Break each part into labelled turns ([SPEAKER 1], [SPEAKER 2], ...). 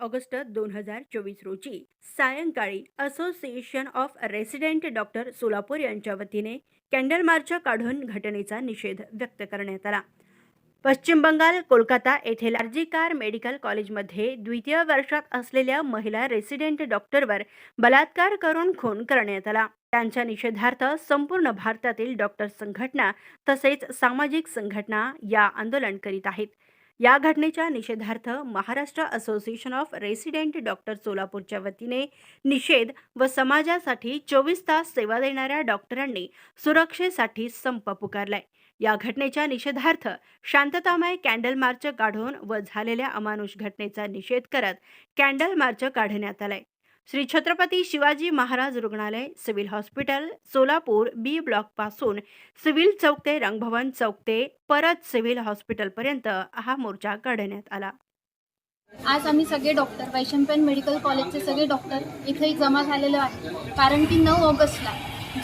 [SPEAKER 1] August दोन हजार चोवीस रोजी सायंकाळी association of resident doctor Solapur यांच्या वतीने कॅन्डल मार्च काढून घटनेचा निषेध व्यक्त करण्यात आला. पश्चिम बंगाल कोलकाता येथे लार्जीकार मेडिकल कॉलेजमध्ये द्वितीय वर्षात असलेल्या महिला रेसिडेंट डॉक्टरवर बलात्कार करून खून करण्यात आला. त्यांच्या निषेधार्थ संपूर्ण भारतातील डॉक्टर संघटना तसेच सामाजिक संघटना या आंदोलन करीत आहेत. या घटनेच्या निषेधार्थ Maharashtra association of resident doctor सोलापूरच्या वतीने निषेध व समाजासाठी चोवीस तास सेवा देणाऱ्या डॉक्टरांनी सुरक्षेसाठी संप पुकारलाय. या घटनेच्या निषेधार्थ शांततामय कॅन्डल मार्च काढून व झालेल्या अमानुष घटनेचा निषेध करत कॅन्डल मार्च काढण्यात आलाय. श्री छत्रपती शिवाजी महाराज रुग्णालय सिव्हिल हॉस्पिटल सोलापूर बी ब्लॉकपासून सिव्हिल चौक ते रंगभवन चौक ते परत सिव्हिल हॉस्पिटलपर्यंत हा मोर्चा काढण्यात आला.
[SPEAKER 2] आज आम्ही सगळे डॉक्टर वैशंपेन मेडिकल कॉलेजचे सगळे डॉक्टर इथे जमा झालेलो आहे. कारण की नऊ ऑगस्टला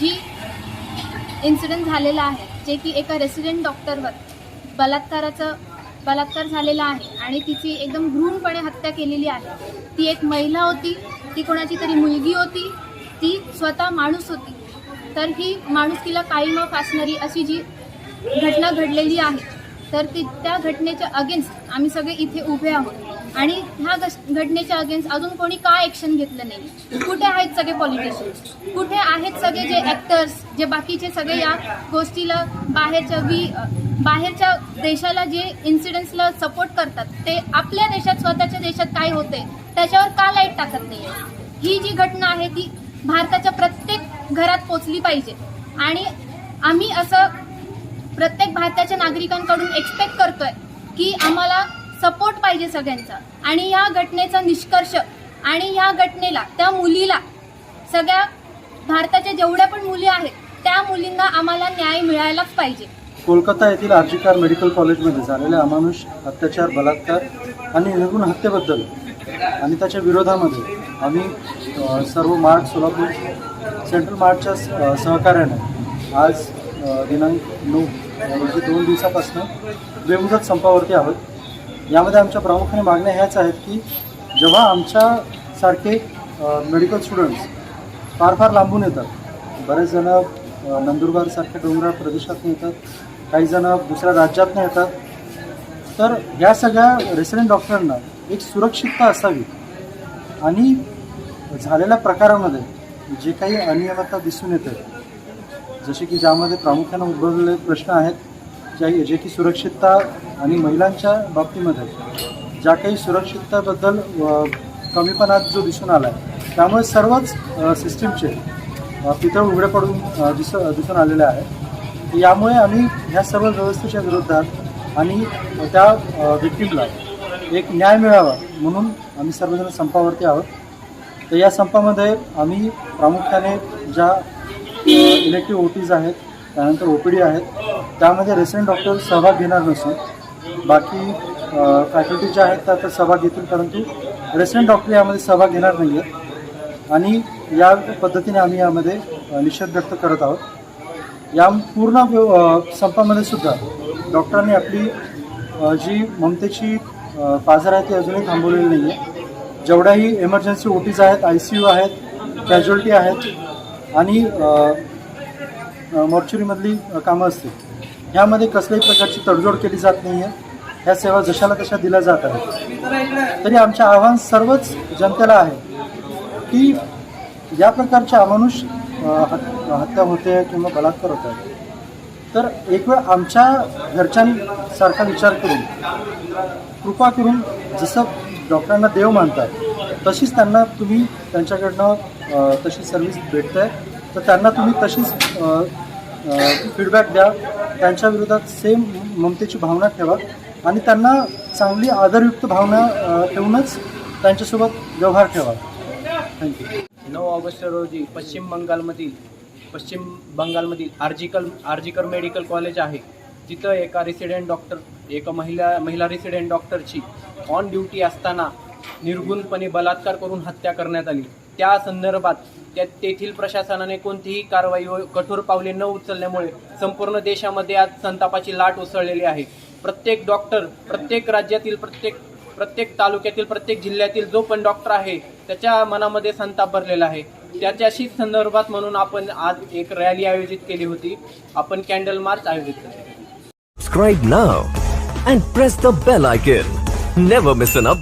[SPEAKER 2] जी इन्सिडेंट झालेला आहे जे की एका रेसिडेंट डॉक्टरवर बलात्काराचं बलात्कार झालेला आहे आणि तिची एकदम घृणपणे हत्या केलेली आहे ती एक महिला होती. ती कोणाची तरी मुलगी होती ती स्वतः माणूस होती. तर ही माणुसकीला काळीमा फासणारी अशी जी घटना घडलेली आहे तर ती त्या घटनेच्या अगेन्स्ट आम्ही सगळे इथे उभे आहोत. आणि ह्या घटनेच्या अगेन्स्ट अजून कोणी का ॲक्शन घेतलं नाही? कुठे आहेत सगळे पॉलिटिशियन्स कुठे आहेत सगळे जे ॲक्टर्स जे बाकीचे सगळे या गोष्टीला बाहेरच्या वी बाहेरच्या देशाला जे इन्सिडेंट्सला सपोर्ट करतात ते आपल्या देशात स्वतःच्या देशात काय होते त्याच्यावर का लाइट टाकत नाही ही जी घटना आहे ती भारताच्या प्रत्येक घरात पोचली पाहिजे. आणि आम्ही असं प्रत्येक भारताच्या नागरिकांकडून एक्सपेक्ट करतोय की आम्हाला सपोर्ट पाहिजे सगळ्यांचा. आणि या घटनेचा निष्कर्ष आणि या घटनेला त्या मुलीला सगळ्या भारताच्या जेवढ्या पण मुली आहेत त्या मुलींना आम्हाला न्याय मिळायलाच पाहिजे.
[SPEAKER 3] कोलकाता येथील आर्जिकार मेडिकल कॉलेजमध्ये झालेल्या अमानुष अत्याचार बलात्कार आणि निर्गुण हत्येबद्दल आणि त्याच्या विरोधामध्ये आम्ही सर्व मार्ट सोलापूर सेंट्रल मार्टच्या स- सहकार्याने आज दिनांक नऊ म्हणजे दोन दिवसापासून बेमुदत संपावरती आहोत. यामध्ये आमच्या प्रामुख्याने मागण्या ह्याच आहेत की जेव्हा आमच्यासारखे मेडिकल स्टुडंट्स फार फार लांबून येतात बरेच जण नंदुरबारसारख्या डोंगराळ प्रदेशातून येतात काही जण दुसऱ्या राज्यातून येतात. तर या सगळ्या रेसिडेंट डॉक्टरांना एक सुरक्षितता असावी. आणि झालेल्या प्रकारामध्ये जे काही अनियमितता दिसून येते जसे की ज्यामध्ये प्रामुख्यानं उद्भवलेले प्रश्न आहेत ज्या जे की सुरक्षितता आणि महिलांच्या बाबतीमध्ये ज्या काही सुरक्षिततेबद्दल कमीपणा जो दिसून आला आहे त्यामुळे सर्वच सिस्टीमचे पितळ उघडे पडून दिस दिसून आलेले आहे यामुळे आम्ही ह्या सर्व व्यवस्थेच्या विरोधात आणि त्या व्यक्तींला एक न्याय मिळावा म्हणून आम्ही सर्वजण संपावरती आहोत. तर या संपामध्ये आम्ही प्रामुख्याने ज्या इलेक्टिव्ह ओ टीज आहेत त्यानंतर ओ पी डी आहेत त्यामध्ये रेसिडेंट डॉक्टर सहभाग घेणार नसून बाकी फॅकल्टी ज्या आहेत त्या तर सहभाग घेतील परंतु रेसिडेंट डॉक्टर यामध्ये सहभाग घेणार नाही आहेत आणि या पद्धतीने आम्ही यामध्ये निषेध व्यक्त करत आहोत. या पूर्ण संपामध्ये सुद्धा डॉक्टरांनी आपली जी ममतेची पाजर आहे ती अजूनही थांबवलेली नाही आहे जेवढ्याही एमर्जन्सी ओटीज आहेत आय सी यू आहेत कॅज्युअल्टी आहेत आणि मॉर्च्युरीमधली कामं असतील ह्यामध्ये कसल्याही प्रकारची तडजोड केली जात नाही आहे ह्या सेवा जशाला तशा दिल्या जात आहेत. तरी आमचे आव्हान सर्वच जनतेला आहे की या प्रकारच्या अमानुष हत्या होते किंवा बलात्कार होत आहे. तर एक वेळ आमच्या घरच्यांसारखा विचार करून कृपा करून जसं डॉक्टरांना देव मानतात तशीच त्यांना तुम्ही त्यांच्याकडनं तशी सर्व्हिस भेटत. आहे तर त्यांना तुम्ही तशीच फीडबॅक द्या. त्यांच्या विरोधात सेम ममतेची भावना ठेवा. आणि त्यांना चांगली आदरयुक्त भावना ठेवूनच त्यांच्यासोबत व्यवहार ठेवा. थँक्यू
[SPEAKER 4] नऊ ऑगस्ट रोजी पश्चिम बंगालमधील पश्चिम बंगालमधील आर्जिकल आर्जिकर मेडिकल कॉलेज आहे. तिथं एका रेसिडेंट डॉक्टर एका महिला महिला रेसिडेंट डॉक्टरची ऑन ड्युटी असताना निर्गुणपणे बलात्कार करून हत्या करण्यात आली. त्या संदर्भात त्या तेथील प्रशासनाने कोणतीही कारवाई व कठोर पावले न उचलल्यामुळे संपूर्ण देशामध्ये आज संतापाची लाट उसळलेली आहे. प्रत्येक डॉक्टर प्रत्येक राज्यातील प्रत्येक प्रत्येक तालुक्यातील प्रत्येक जिल्ह्यातील जो पण डॉक्टर आहे त्याच्या मनामध्ये संताप भरलेला आहे त्याच्याशी संदर्भात म्हणून आपण आज एक रॅली आयोजित केली होती आपण कॅन्डल मार्च आयोजित केली
[SPEAKER 5] Subscribe now and press the bell icon. Never miss an.